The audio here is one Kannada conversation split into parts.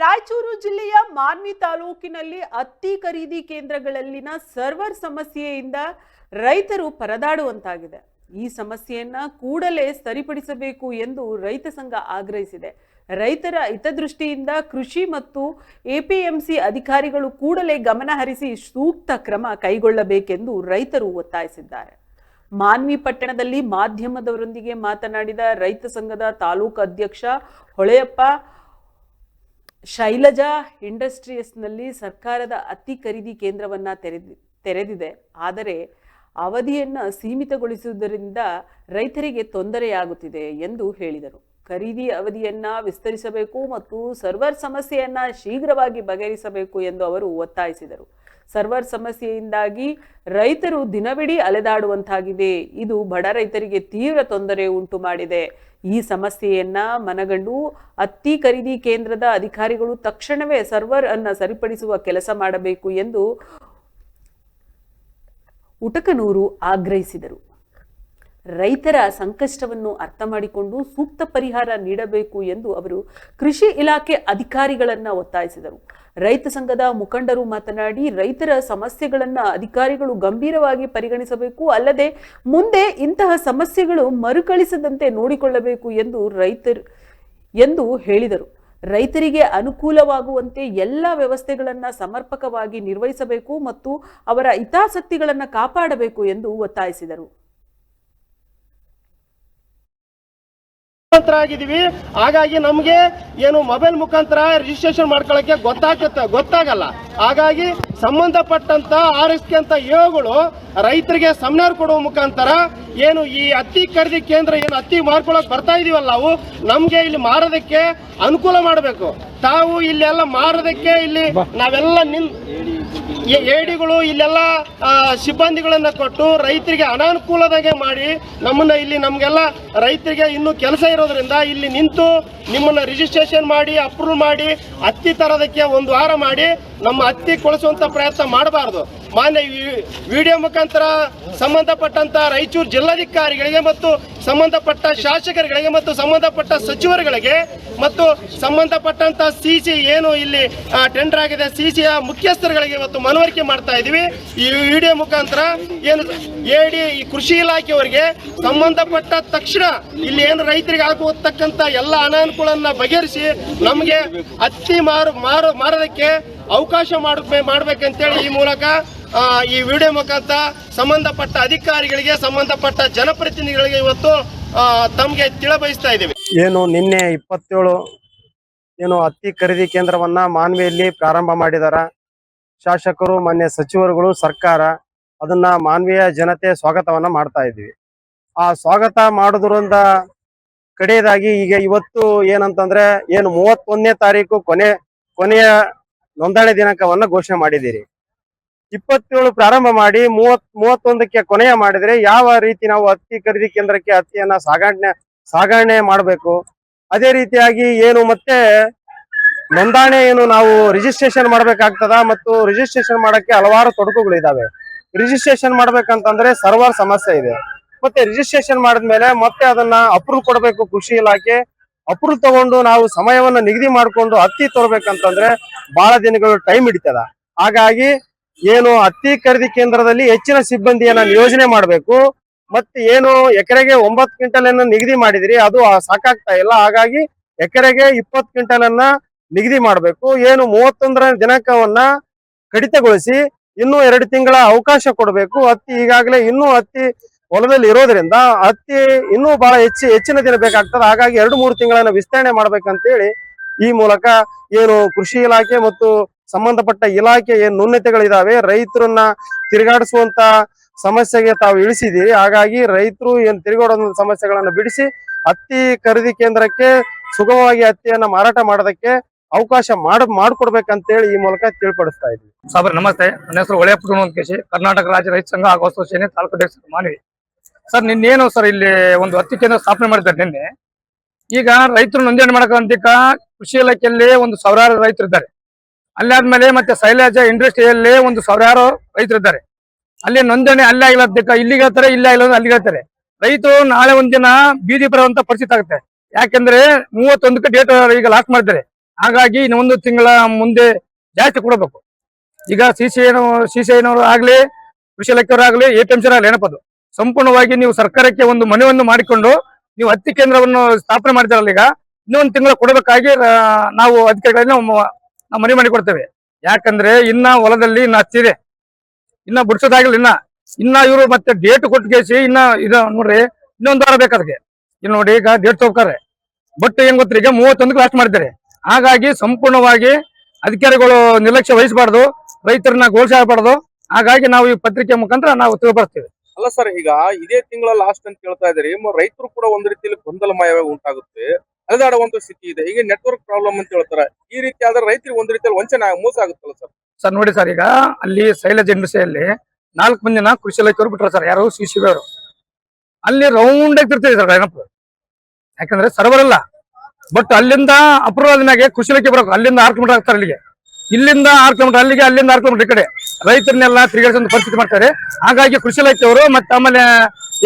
ರಾಯಚೂರು ಜಿಲ್ಲೆಯ ಮಾನ್ವಿ ತಾಲೂಕಿನಲ್ಲಿ ಅತ್ತಿ ಖರೀದಿ ಕೇಂದ್ರಗಳಲ್ಲಿನ ಸರ್ವರ್ ಸಮಸ್ಯೆಯಿಂದ ರೈತರು ಪರದಾಡುವಂತಾಗಿದೆ. ಈ ಸಮಸ್ಯೆಯನ್ನ ಕೂಡಲೇ ಸರಿಪಡಿಸಬೇಕು ಎಂದು ರೈತ ಸಂಘ ಆಗ್ರಹಿಸಿದೆ. ರೈತರ ಹಿತದೃಷ್ಟಿಯಿಂದ ಕೃಷಿ ಮತ್ತು ಎಪಿಎಂಸಿ ಅಧಿಕಾರಿಗಳು ಕೂಡಲೇ ಗಮನ ಹರಿಸಿ ಸೂಕ್ತ ಕ್ರಮ ಕೈಗೊಳ್ಳಬೇಕೆಂದು ರೈತರು ಒತ್ತಾಯಿಸಿದ್ದಾರೆ. ಮಾನ್ವಿ ಪಟ್ಟಣದಲ್ಲಿ ಮಾಧ್ಯಮದವರೊಂದಿಗೆ ಮಾತನಾಡಿದ ರೈತ ಸಂಘದ ತಾಲೂಕು ಅಧ್ಯಕ್ಷ ಹೊಳೆಯಪ್ಪ ಶೈಲಜಾ ಇಂಡಸ್ಟ್ರೀಸ್ನಲ್ಲಿ ಸರ್ಕಾರದ ಅತಿ ಖರೀದಿ ಕೇಂದ್ರವನ್ನು ತೆರೆದಿ, ತೆರೆದಿದೆ. ಆದರೆ ಅವಧಿಯನ್ನು ಸೀಮಿತಗೊಳಿಸುವುದರಿಂದ ರೈತರಿಗೆ ತೊಂದರೆಯಾಗುತ್ತಿದೆ ಎಂದು ಹೇಳಿದರು. ಖರೀದಿ ಅವಧಿಯನ್ನು ವಿಸ್ತರಿಸಬೇಕು ಮತ್ತು ಸರ್ವರ್ ಸಮಸ್ಯೆಯನ್ನು ಶೀಘ್ರವಾಗಿ ಬಗೆಹರಿಸಬೇಕು ಎಂದು ಅವರು ಒತ್ತಾಯಿಸಿದರು. ಸರ್ವರ್ ಸಮಸ್ಯೆಯಿಂದಾಗಿ ರೈತರು ದಿನವಿಡೀ ಅಲೆದಾಡುವಂತಾಗಿದೆ. ಇದು ಬಡ ರೈತರಿಗೆ ತೀವ್ರ ತೊಂದರೆ ಉಂಟು ಮಾಡಿದೆ. ಈ ಸಮಸ್ಯೆಯನ್ನ ಮನಗಂಡು ಅತ್ತಿ ಖರೀದಿ ಕೇಂದ್ರದ ಅಧಿಕಾರಿಗಳು ತಕ್ಷಣವೇ ಸರ್ವರ್ ಅನ್ನ ಸರಿಪಡಿಸುವ ಕೆಲಸ ಮಾಡಬೇಕು ಎಂದು ಉಟಕನೂರು ಆಗ್ರಹಿಸಿದರು. ರೈತರ ಸಂಕಷ್ಟವನ್ನು ಅರ್ಥ ಮಾಡಿಕೊಂಡು ಸೂಕ್ತ ಪರಿಹಾರ ನೀಡಬೇಕು ಎಂದು ಅವರು ಕೃಷಿ ಇಲಾಖೆ ಅಧಿಕಾರಿಗಳನ್ನು ಒತ್ತಾಯಿಸಿದರು. ರೈತ ಸಂಘದ ಮುಖಂಡರು ಮಾತನಾಡಿ, ರೈತರ ಸಮಸ್ಯೆಗಳನ್ನು ಅಧಿಕಾರಿಗಳು ಗಂಭೀರವಾಗಿ ಪರಿಗಣಿಸಬೇಕು. ಅಲ್ಲದೆ ಮುಂದೆ ಇಂತಹ ಸಮಸ್ಯೆಗಳು ಮರುಕಳಿಸದಂತೆ ನೋಡಿಕೊಳ್ಳಬೇಕು ಎಂದು ರೈತರು, ಎಂದು ಹೇಳಿದರು. ರೈತರಿಗೆ ಅನುಕೂಲವಾಗುವಂತೆ ಎಲ್ಲ ವ್ಯವಸ್ಥೆಗಳನ್ನು ಸಮರ್ಪಕವಾಗಿ ನಿರ್ವಹಿಸಬೇಕು ಮತ್ತು ಅವರ ಹಿತಾಸಕ್ತಿಗಳನ್ನು ಕಾಪಾಡಬೇಕು ಎಂದು ಒತ್ತಾಯಿಸಿದರು. ಮುಖಾಂತರ ಆಗಿದೀವಿ ಹಾಗಾಗಿ ನಮಗೆ ಏನು ಮೊಬೈಲ್ ಮುಖಾಂತರ ರಿಜಿಸ್ಟ್ರೇಷನ್ ಮಾಡ್ಕೊಳ್ಳೋಕೆ ಗೊತ್ತಾಗುತ್ತೆ ಗೊತ್ತಾಗಲ್ಲ. ಹಾಗಾಗಿ ಸಂಬಂಧಪಟ್ಟಂತ ಆರ್ ಎಸ್ ಕೆ ಅಂತ ಯೋಗಳು ರೈತರಿಗೆ ಸಮ್ನಾರ್ ಕೊಡುವ ಮುಖಾಂತರ ಏನು ಈ ಹತ್ತಿ ಖರೀದಿ ಕೇಂದ್ರ ಏನು ಹತ್ತಿ ಮಾರ್ಕೊಳಕ್ ಬರ್ತಾ ಇದೀವಲ್ಲ ನಾವು ನಮಗೆ ಇಲ್ಲಿ ಮಾರೋದಕ್ಕೆ ಅನುಕೂಲ ಮಾಡಬೇಕು. ತಾವು ಇಲ್ಲೆಲ್ಲ ಮಾರೋದಕ್ಕೆ ಇಲ್ಲಿ ನಾವೆಲ್ಲ ನಿನ್ ಏಡಿಗಳು ಇಲ್ಲೆಲ್ಲ ಸಿಬ್ಬಂದಿಗಳನ್ನು ಕೊಟ್ಟು ರೈತರಿಗೆ ಅನಾನುಕೂಲದಾಗೆ ಮಾಡಿ ನಮ್ಮನ್ನ ಇಲ್ಲಿ ನಮಗೆಲ್ಲ ರೈತರಿಗೆ ಇನ್ನೂ ಕೆಲಸ ಇರೋದ್ರಿಂದ ಇಲ್ಲಿ ನಿಂತು ನಿಮ್ಮನ್ನ ರಿಜಿಸ್ಟ್ರೇಷನ್ ಮಾಡಿ ಅಪ್ರೂವ್ ಮಾಡಿ, ಹತ್ತಿ ತರೋದಕ್ಕೆ ಒಂದು ವಾರ ಮಾಡಿ, ನಮ್ಮ ಹತ್ತಿ ಕೊಳಿಸುವಂತ ಪ್ರಯತ್ನ ಮಾಡಬಾರ್ದು. ಮಾನ್ಯ ವಿಡಿಯೋ ಮುಖಾಂತರ ಸಂಬಂಧಪಟ್ಟಂತ ರಾಯಚೂರು ಜಿಲ್ಲಾಧಿಕಾರಿಗಳಿಗೆ ಮತ್ತು ಸಂಬಂಧಪಟ್ಟ ಶಾಸಕರುಗಳಿಗೆ ಮತ್ತು ಸಂಬಂಧಪಟ್ಟ ಸಚಿವರುಗಳಿಗೆ ಮತ್ತು ಸಂಬಂಧಪಟ್ಟಂತ ಸಿ ಸಿ ಏನು ಇಲ್ಲಿ ಟೆಂಡರ್ ಆಗಿದೆ ಸಿ ಸಿಯ ಮುಖ್ಯಸ್ಥರುಗಳಿಗೆ ಇವತ್ತು ಮನವರಿಕೆ ಮಾಡ್ತಾ ಇದ್ದೀವಿ. ಈ ವಿಡಿಯೋ ಮುಖಾಂತರ ಏನು ಹೇಳಿ ಈ ಕೃಷಿ ಇಲಾಖೆಯವರಿಗೆ ಸಂಬಂಧಪಟ್ಟ ತಕ್ಷಣ ಇಲ್ಲಿ ಏನು ರೈತರಿಗೆ ಆಗುವತಕ್ಕಂಥ ಎಲ್ಲ ಅನಾನುಕೂಲನ್ನ ಬಗೆಹರಿಸಿ ನಮಗೆ ಹತ್ತಿ ಮಾರು ಮಾರು, ಮಾರೋದಕ್ಕೆ ಅವಕಾಶ ಮಾಡ ಮಾಡ್ಬೇಕಂತೇಳಿ ಈ ಮೂಲಕ ಈ ವಿಡಿಯೋ ಮುಖಾಂತರ ಸಂಬಂಧಪಟ್ಟ ಅಧಿಕಾರಿಗಳಿಗೆ, ಸಂಬಂಧಪಟ್ಟ ಜನಪ್ರತಿನಿಧಿಗಳಿಗೆ ಇವತ್ತು ತಮ್ಗೆ ತಿಳಿಬಯಸ್ತಾ ಇದ್ದೀವಿ. ಏನು ನಿನ್ನೆ ಇಪ್ಪತ್ತೇಳು ಏನು ಹತ್ತಿ ಖರೀದಿ ಕೇಂದ್ರವನ್ನ ಮಾನ್ವಿಯಲ್ಲಿ ಪ್ರಾರಂಭ ಮಾಡಿದಾರ. ಶಾಸಕರು, ಮಾನ್ಯ ಸಚಿವರುಗಳು, ಸರ್ಕಾರ ಅದನ್ನ ಮಾನ್ವೀಯ ಜನತೆ ಸ್ವಾಗತವನ್ನ ಮಾಡ್ತಾ ಇದ್ವಿ ಆ ಸ್ವಾಗತ ಮಾಡೋದ್ರಿಂದ ಕಡೆಯದಾಗಿ ಈಗ ಇವತ್ತು ಏನಂತಂದ್ರೆ ಏನು ಮೂವತ್ತೊಂದನೇ ತಾರೀಕು ಕೊನೆ, ಕೊನೆಯ ನೋಂದಣಿ ದಿನಾಂಕವನ್ನ ಘೋಷಣೆ ಮಾಡಿದ್ದೀರಿ. ಇಪ್ಪತ್ತೇಳು ಪ್ರಾರಂಭ ಮಾಡಿ ಮೂವತ್ ಮೂವತ್ತೊಂದಕ್ಕೆ ಕೊನೆಯ ಮಾಡಿದ್ರೆ ಯಾವ ರೀತಿ ನಾವು ಹತ್ತಿ ಖರೀದಿ ಕೇಂದ್ರಕ್ಕೆ ಹತ್ತಿಯನ್ನ ಸಾಗಣೆ ಸಾಗಣೆ ಮಾಡಬೇಕು? ಅದೇ ರೀತಿಯಾಗಿ ಏನು ಮತ್ತೆ ನೋಂದಣಿ ಏನು ನಾವು ರಿಜಿಸ್ಟ್ರೇಷನ್ ಮಾಡ್ಬೇಕಾಗ್ತದ ಮತ್ತು ರಿಜಿಸ್ಟ್ರೇಷನ್ ಮಾಡಕ್ಕೆ ಹಲವಾರು ತೊಡಕುಗಳಿದಾವೆ. ರಿಜಿಸ್ಟ್ರೇಷನ್ ಮಾಡ್ಬೇಕಂತಂದ್ರೆ ಸರ್ವರ್ ಸಮಸ್ಯೆ ಇದೆ. ಮತ್ತೆ ರಿಜಿಸ್ಟ್ರೇಷನ್ ಮಾಡಿದ್ಮೇಲೆ ಮತ್ತೆ ಅದನ್ನ ಅಪ್ರೂವ್ ಕೊಡಬೇಕು ಕೃಷಿ ಇಲಾಖೆ. ಅಪ್ರೂವ್ ತಗೊಂಡು ನಾವು ಸಮಯವನ್ನ ನಿಗದಿ ಮಾಡ್ಕೊಂಡು ಹತ್ತಿ ತರಬೇಕಂತಂದ್ರೆ ಬಹಳ ದಿನಗಳು ಟೈಮ್ ಹಿಡಿತದ. ಹಾಗಾಗಿ ಏನು ಹತ್ತಿ ಖರೀದಿ ಕೇಂದ್ರದಲ್ಲಿ ಹೆಚ್ಚಿನ ಸಿಬ್ಬಂದಿಯನ್ನ ನಿಯೋಜನೆ ಮಾಡಬೇಕು. ಮತ್ತೆ ಏನು ಎಕರೆಗೆ ಒಂಬತ್ತು ಕ್ವಿಂಟಲ್ ಅನ್ನ ನಿಗದಿ ಮಾಡಿದಿರಿ, ಅದು ಸಾಕಾಗ್ತಾ ಇಲ್ಲ. ಹಾಗಾಗಿ ಎಕರೆಗೆ ಇಪ್ಪತ್ತು ಕ್ವಿಂಟಲ್ ಅನ್ನ ನಿಗದಿ ಮಾಡಬೇಕು. ಏನು ಮೂವತ್ತೊಂದರ ದಿನಾಂಕವನ್ನ ಕಡಿತಗೊಳಿಸಿ ಇನ್ನೂ ಎರಡು ತಿಂಗಳ ಅವಕಾಶ ಕೊಡಬೇಕು. ಹತ್ತಿ ಈಗಾಗಲೇ ಇನ್ನೂ ಹತ್ತಿ ಹೊಲದಲ್ಲಿ ಇರೋದ್ರಿಂದ ಹತ್ತಿ ಇನ್ನೂ ಬಹಳ ಹೆಚ್ಚು ಹೆಚ್ಚಿನ ದಿನ ಬೇಕಾಗ್ತದೆ. ಹಾಗಾಗಿ ಎರಡು ಮೂರು ತಿಂಗಳನ್ನ ವಿಸ್ತರಣೆ ಮಾಡ್ಬೇಕಂತೇಳಿ ಈ ಮೂಲಕ ಏನು ಕೃಷಿ ಇಲಾಖೆ ಮತ್ತು ಸಂಬಂಧಪಟ್ಟ ಇಲಾಖೆ ಏನ್ ನ್ಯೂನತೆಗಳಿದಾವೆ, ರೈತರನ್ನ ತಿರುಗಾಡಿಸುವಂತ ಸಮಸ್ಯೆಗೆ ತಾವು ಇಳಿಸಿದ್ದೀರಿ. ಹಾಗಾಗಿ ರೈತರು ಏನ್ ತಿರುಗಾಡೋ ಸಮಸ್ಯೆಗಳನ್ನ ಬಿಡಿಸಿ ಹತ್ತಿ ಖರೀದಿ ಕೇಂದ್ರಕ್ಕೆ ಸುಗಮವಾಗಿ ಹತ್ತಿಯನ್ನ ಮಾರಾಟ ಮಾಡೋದಕ್ಕೆ ಅವಕಾಶ ಮಾಡ್, ಮಾಡ್ಕೊಡ್ಬೇಕಂತೇಳಿ ಈ ಮೂಲಕ ತಿಳ್ಪಡಿಸ್ತಾ ಇದ್ವಿ ಸಾಬ್ರೆ ನಮಸ್ತೆ. ನನ್ನ ಹೆಸರು ಒಳ್ಳೆಯ ಕರ್ನಾಟಕ ರಾಜ್ಯ ರೈತ ಸಂಘ ಹಾಗೂ ಅಸೋಸಿಯೇಷನ್ ತಾಲೂಕು ಅಧ್ಯಕ್ಷ ಮಾನವಿ. ಸರ್, ನಿನ್ನೇನು ಸರ್ ಇಲ್ಲಿ ಒಂದು ಹತ್ತಿ ಕೇಂದ್ರ ಸ್ಥಾಪನೆ ಮಾಡಿದ್ದಾರೆ ನಿನ್ನೆ. ಈಗ ರೈತರು ನೋಂದಣಿ ಮಾಡಕಂತ ಕೃಷಿ ಇಲಾಖೆಯಲ್ಲಿ ಒಂದು ಸಾವಿರಾರು ರೈತರು ಇದ್ದಾರೆ ಅಲ್ಲಾದ್ಮೇಲೆ ಮತ್ತೆ ಶೈಲಾಜ ಇಂಡಸ್ಟ್ರಿಯಲ್ಲಿ ಒಂದು ಸಾವಿರಾರು ರೈತರು ಇದ್ದಾರೆ ಅಲ್ಲಿ ನೋಂದಣಿ ಅಲ್ಲೇ ಆಗಿಲ್ಲದಕ್ಕ ಇಲ್ಲಿಗೆ ಹೇಳ್ತಾರೆ, ಇಲ್ಲೇ ಆಗಿಲ್ಲ ಅಲ್ಲಿಗೆ ಹೇಳ್ತಾರೆ. ರೈತರು ನಾಳೆ ಒಂದಿನ ಬೀದಿ ಬರುವಂತ ಪರಿಸ್ಥಿತಿ ಆಗುತ್ತೆ. ಯಾಕೆಂದ್ರೆ ಮೂವತ್ತೊಂದಕ್ಕೆ ಡೇಟ್ ಈಗ ಲಾಕ್ ಮಾಡಿದ್ದಾರೆ. ಹಾಗಾಗಿ ಇನ್ನೊಂದು ತಿಂಗಳ ಮುಂದೆ ಜಾಸ್ತಿ ಕೊಡಬೇಕು. ಈಗ ಸಿ ಸಿ ಐನವರು ಸಿ ಸಿ ಐನವರು ಆಗ್ಲಿ, ಕೃಷಿ ಇಲಾಖೆಯವರು ಆಗ್ಲಿ ಎ ಪಿ ಎಂ ಆಗ್ಲಿ ಏನಪ್ಪದು ಸಂಪೂರ್ಣವಾಗಿ ನೀವು ಸರ್ಕಾರಕ್ಕೆ ಒಂದು ಮನವಿಯನ್ನು ಮಾಡಿಕೊಂಡು ನೀವು ಹತ್ತಿ ಕೇಂದ್ರವನ್ನು ಸ್ಥಾಪನೆ ಮಾಡಿದಾರಲ್ಲ ಈಗ, ಇನ್ನೊಂದು ತಿಂಗಳ ಕೊಡಬೇಕಾಗಿ ನಾವು ಅಧಿಕಾರಿಗಳನ್ನ ನಾವು ಮನವಿ ಮಾಡಿಕೊಡ್ತೇವೆ. ಯಾಕಂದ್ರೆ ಇನ್ನ ಹೊಲದಲ್ಲಿ ಇನ್ನ ಹತ್ತಿದೆ ಇನ್ನ ಬಿಡಿಸೋದಾಗಿಲ್ಲ ಇನ್ನ. ಇನ್ನ ಇವರು ಮತ್ತೆ ಡೇಟ್ ಕೊಟ್ಟು ಕೇಸಿ ಇನ್ನ ಇದ ನೋಡ್ರಿ, ಇನ್ನೊಂದು ವಾರ ಬೇಕು ಅದಕ್ಕೆ? ಇಲ್ಲಿ ನೋಡಿ ಈಗ ಡೇಟ್ ತಗೋತಾರೆ ಬಟ್ ಏನ್ ಗೊತ್ತ್ರಿ, ಈಗ ಮೂವತ್ತೊಂದಕ್ಕೆ ಲಾಸ್ಟ್ ಮಾಡಿದ್ದಾರೆ. ಹಾಗಾಗಿ ಸಂಪೂರ್ಣವಾಗಿ ಅಧಿಕಾರಿಗಳು ನಿರ್ಲಕ್ಷ್ಯ ವಹಿಸಬಾರ್ದು, ರೈತರನ್ನ ಘೋಷಿಸಬಾರ್ದು ಹಾಗಾಗಿ ನಾವು ಈ ಪತ್ರಿಕೆ ಮುಖಾಂತರ ನಾವು ತಿಳಿಬರ್ತೀವಿ ಅಲ್ಲ ಸರ್ ಈಗ ಇದೇ ತಿಂಗಳ ಲಾಸ್ಟ್ ಅಂತ ಹೇಳ್ತಾ ಇದ್ರಿ ರೈತರು ಕೂಡ ಒಂದ್ ರೀತಿಯಲ್ಲಿ ಗೊಂದಲಮಯವಾಗಿ ಉಂಟಾಗುತ್ತೆ. ಅಲೆದಾಡುವಂತ ಸ್ಥಿತಿ ಇದೆ. ಈಗ ನೆಟ್ವರ್ಕ್ ಪ್ರಾಬ್ಲಮ್ ಅಂತ ಹೇಳ್ತಾರೆ. ಈ ರೀತಿ ಆದ್ರೆ ರೈತರಿಗೆ ಒಂದ್ ರೀತಿಯಲ್ಲಿ ವಂಚನೆ ಮೋಸ ಆಗುತ್ತಲ್ಲ ಸರ್ ಸರ್ ನೋಡಿ ಸರ್ ಈಗ ಅಲ್ಲಿ ಶೈಲಜ್ ಇಂಡಸ್ಟ್ರಿಯಲ್ಲಿ ನಾಲ್ಕು ಮಂದಿನ ಕೃಷಿ ಇಲಾಖೆಯವರು ಬಿಟ್ರ ಸರ್ ಯಾರು ಸಿ ಸಿ ಅವರು. ಅಲ್ಲಿ ರೌಂಡ್ ಆಗಿ ತಿರ್ತಿದೆ ಸರ್ ಏನಪ್ಪ ಯಾಕಂದ್ರೆ ಸರ್ವರ್ ಅಲ್ಲ. ಬಟ್ ಅಲ್ಲಿಂದ ಅಪ್ರೂವಲ್ ಮ್ಯಾಗೆ ಕೃಷಿ ಇಲಾಖೆ ಬರಬೇಕು. ಅಲ್ಲಿಂದ ಆರ್ ಕಿಲೋಮೀಟರ್ ಆಗ್ತಾರೆ ಅಲ್ಲಿಗೆ. ಇಲ್ಲಿಂದ ಆರು ಕಿಲೋಮೀಟರ್ ಅಲ್ಲಿಗೆ ಅಲ್ಲಿಂದ ಆರು ಕಿಲೋಮೀಟರ್ ಈ ಕಡೆ. ರೈತರನ್ನೆಲ್ಲ ತಿರುಗಾಡಿಸೋ ಪರಿಸ್ಥಿತಿ ಮಾಡ್ತಾರೆ. ಹಾಗಾಗಿ ಕೃಷಿ ಇಲಾಖೆಯವರು ಮತ್ತೆ ಆಮೇಲೆ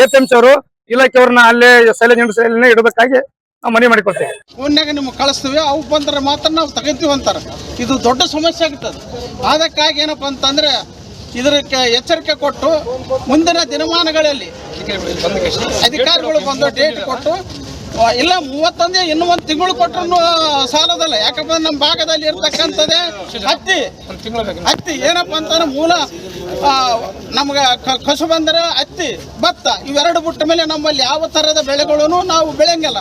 ಎ ಪಿ ಎಂ ಸಿ ಅವರು ಇಲಾಖೆಯವ್ರನ್ನ ಅಲ್ಲೇ ಸೈಲೆ ಇಂಡಸ್ಟ್ರಿಯಲ್ಲಿ ಇಡಬೇಕಾಗಿ ನಾವು ಮನವಿ ಮಾಡಿಕೊಡ್ತೇವೆ. ಫೋನ್ಯಾಗ ನಿಮ್ಗೆ ಕಳಿಸ್ತೀವಿ ಅವು ಬಂದ್ರೆ ಮಾತ್ರ ನಾವು ತಗೋತೀವಿ ಅಂತಾರೆ. ಇದು ದೊಡ್ಡ ಸಮಸ್ಯೆ ಆಗ್ತದೆ. ಅದಕ್ಕಾಗಿ ಏನಪ್ಪ ಅಂತಂದ್ರೆ ಇದಕ್ಕೆ ಎಚ್ಚರಿಕೆ ಕೊಟ್ಟು ಮುಂದಿನ ದಿನಮಾನಗಳಲ್ಲಿ ಅಧಿಕಾರಿಗಳು ಬಂದು ಡೇಟ್ ಕೊಟ್ಟು ಇಲ್ಲ, ಮೂವತ್ತೊಂದೇ ಇನ್ನು ಒಂದು ತಿಂಗಳು ಕೊಟ್ಟರು ಸಾಲದಲ್ಲ. ಯಾಕಪ್ಪ ನಮ್ಮ ಭಾಗದಲ್ಲಿ ಇರ್ತಕ್ಕಂಥದ್ದೇ ಹತ್ತಿ. ಹತ್ತಿ. ಏನಪ್ಪ ಅಂತಂದ್ರೆ ಮೂಲ ನಮ್ಗೆ ಕಸು ಬಂದರೆ ಹತ್ತಿ, ಭತ್ತ. ಇವೆರಡು ಬಿಟ್ಟ ಮೇಲೆ ನಮ್ಮಲ್ಲಿ ಯಾವ ಥರದ ಬೆಳೆಗಳೂ ನಾವು ಬೆಳೆಯಂಗಿಲ್ಲ.